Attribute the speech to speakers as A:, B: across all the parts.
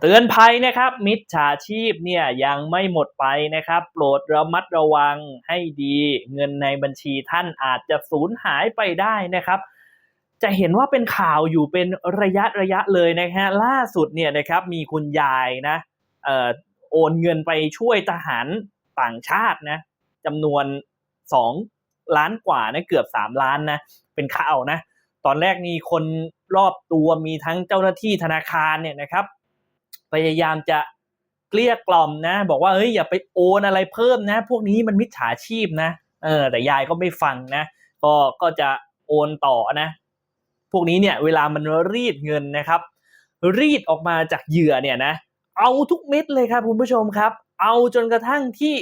A: เตือนภัยนะครับ มิจฉาชีพเนี่ยยังไม่หมดไปนะครับ โปรดระมัดระวังให้ดี เงินในบัญชีท่านอาจจะสูญหายไปได้นะครับ จะเห็นว่าเป็นข่าวอยู่เป็นระยะระยะเลยนะฮะล่าสุดเนี่ยนะครับมีคุณยายนะเอ่อโอนเงินไปช่วยทหารต่างชาตินะจำนวนสองล้านกว่านะเกือบสามล้านนะเป็นข่าวนะ ตอนแรกมีคนรอบตัวมีทั้งเจ้าหน้าที่ธนาคารเนี่ยนะครับ พยายามจะเกลี้ยกล่อมนะ บอกว่าเฮ้ยอย่าไปโอนอะไรเพิ่มนะ พวกนี้มันมิจฉาชีพนะเออแต่ยายก็ไม่ฟังนะ ก็ก็จะโอนต่อนะ พวกนี้เนี่ยเวลามันรีดเงินนะครับ รีดออกมาจากเหยื่อเนี่ยนะ เอาทุกเม็ดเลยครับคุณผู้ชมครับ เอาจนกระทั่งที่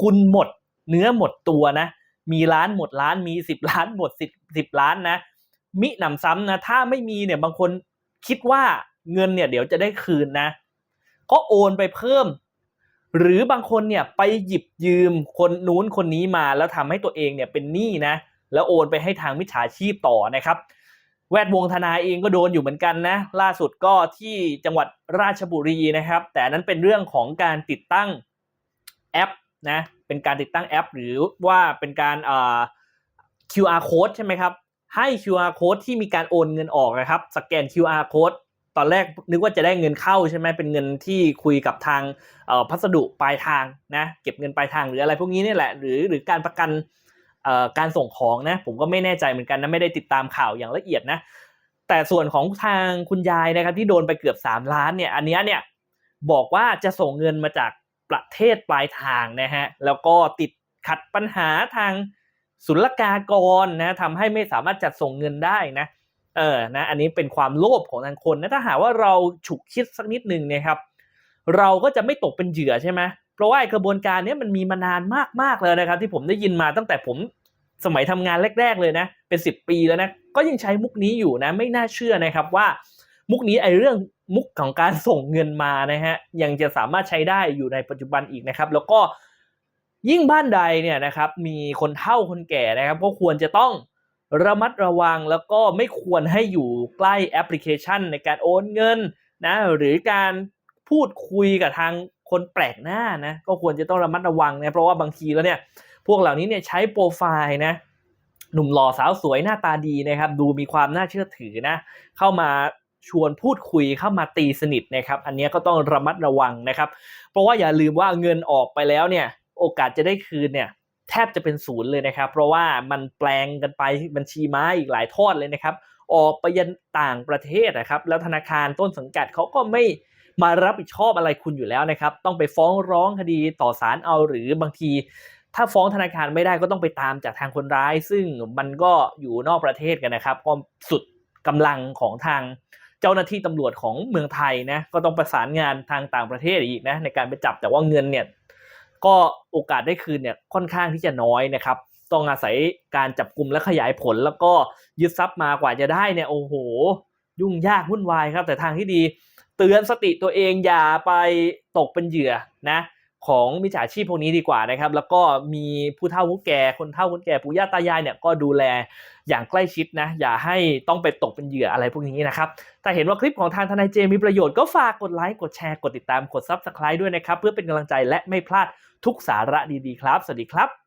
A: คุณหมดเนื้อหมดตัวนะ มีล้านหมดล้านมีสิบล้านหมดสิบสิบล้านนะ มิหนำซ้ำนะ ถ้าไม่มีเนี่ยบางคนคิดว่าเงินเนี่ยเดี๋ยวจะได้คืนนะ ก็โอนไปเพิ่ม หรือบางคนเนี่ยไปหยิบยืมคนนู้นคนนี้มาแล้วทำให้ตัวเองเนี่ยเป็นหนี้นะ แล้วโอนไปให้ทางมิจฉาชีพต่อนะครับ แวดวงทนายเองก็โดนอยู่เหมือนกันนะ ล่าสุดก็ที่จังหวัดราชบุรีนะครับ แต่นนั้นเป็นเรื่องของการติดตั้งแอปนะเป็นการติดตั้งแอป หรือว่าเป็นการเอ่อ QR code ใช่ไหมครับให้ QR code ที่มีการโอนเงินออกนะครับ สแกน QR code ตอนแรกนึกว่าจะได้เงินเข้าใช่ไหมเป็นเงินที่คุยกับทางพัสดุปลายทางนะเก็บเงินปลายทางหรืออะไรพวกนี้นี่แหละหรือหรือการประกันการส่งของนะผมก็ไม่แน่ใจเหมือนกันนะไม่ได้ติดตามข่าวอย่างละเอียดนะแต่ส่วนของทางคุณยายนะครับที่โดนไปเกือบ 3 ล้านเนี่ยอันนี้เนี่ยบอกว่าจะส่งเงินมาจากประเทศปลายทางนะฮะแล้วก็ติดขัดปัญหาทางศุลกากรนะทำให้ไม่สามารถจัดส่งเงินได้นะ เออนะอันนี้เป็นความโลภของทางคนนะถ้าหากว่าเราฉุกคิดสักนิดหนึ่งเนะครับ เราก็จะไม่ตกเป็นเหยื่อใช่ไหมเพราะว่าไอ้กระบวนการเนี้ยมันมีมานานมากๆเลยนะครับ ที่ผมได้ยินมาตั้งแต่ผมสมัยทำงานแรก ๆ เลยนะ เป็นสิบปีแล้วนะก็ยังใช้มุกนี้อยู่นะ ไม่น่าเชื่อนะครับว่า มุกนี้ไอ้เรื่องมุกของการส่งเงินมานะฮะยังจะสามารถใช้ได้อยู่ในปัจจุบันอีกนะครับ แล้วก็ยิ่งบ้านใดเนี่ยนะครับ มีคนเฒ่าคนแก่นะครับก็ควรจะต้อง ระมัดระวังแล้วก็ไม่ควรให้อยู่ใกล้แอปพลิเคชันในการโอนเงินนะหรือการพูดคุยกับทางคนแปลกหน้านะก็ควรจะต้องระมัดระวังนะเพราะว่าบางทีแล้วเนี่ยพวกเหล่านี้เนี่ยใช้โปรไฟล์นะหนุ่มหล่อสาวสวยหน้าตาดีนะครับ ดูมีความน่าเชื่อถือนะเข้ามาชวนพูดคุยเข้ามาตีสนิทนะครับ อันนี้ก็ต้องระมัดระวังนะครับ เพราะว่าอย่าลืมว่าเงินออกไปแล้วเนี่ย โอกาสจะได้คืนเนี่ย แทบจะเป็นศูนย์เลยนะครับ เพราะว่ามันแปลงกันไปบัญชีม้าอีกหลายทอดเลยนะครับ ออกไปยันต่างประเทศนะครับ แล้วธนาคารต้นสังกัดเขาก็ไม่มารับผิดชอบอะไรคุณอยู่แล้วนะครับ ต้องไปฟ้องร้องคดีต่อศาลเอาหรือบางที ถ้าฟ้องธนาคารไม่ได้ก็ต้องไปตามจากทางคนร้าย ซึ่งมันก็อยู่นอกประเทศกันนะครับก็สุดกำลังของทางเจ้าหน้าที่ตำรวจของเมืองไทยนะก็ต้องประสานงานทางต่างประเทศอีกนะในการไปจับแต่ว่าเงินเนี่ย ก็โอกาสได้คืนเนี่ยค่อนข้างที่จะน้อยนะครับ ต้องอาศัยการจับกลุ่มและขยายผล แล้วก็ยึดทรัพย์มากว่าจะได้เนี่ยโอ้โห ยุ่งยากวุ่นวายครับ แต่ทางที่ดี เตือนสติตัวเองอย่าไปตกเป็นเหยื่อนะ ของมิจฉาชีพพวกนี้ดีกว่านะครับ แล้วก็มีผู้เฒ่าผู้แก่คนเฒ่าคนแก่ปู่ย่าตายายเนี่ยก็ดูแลอย่างใกล้ชิดนะ อย่าให้ต้องไปตกเป็นเหยื่ออะไรพวกนี้นะครับ แต่เห็นว่าคลิปของทางทนายเจมีประโยชน์ก็ฝากกดไลค์กดแชร์กดติดตามกดซับสไคร b e ด้วยนะครับ เพื่อเป็นกำลังใจและไม่พลาดทุกสาระดีๆครับ สวัสดีครับ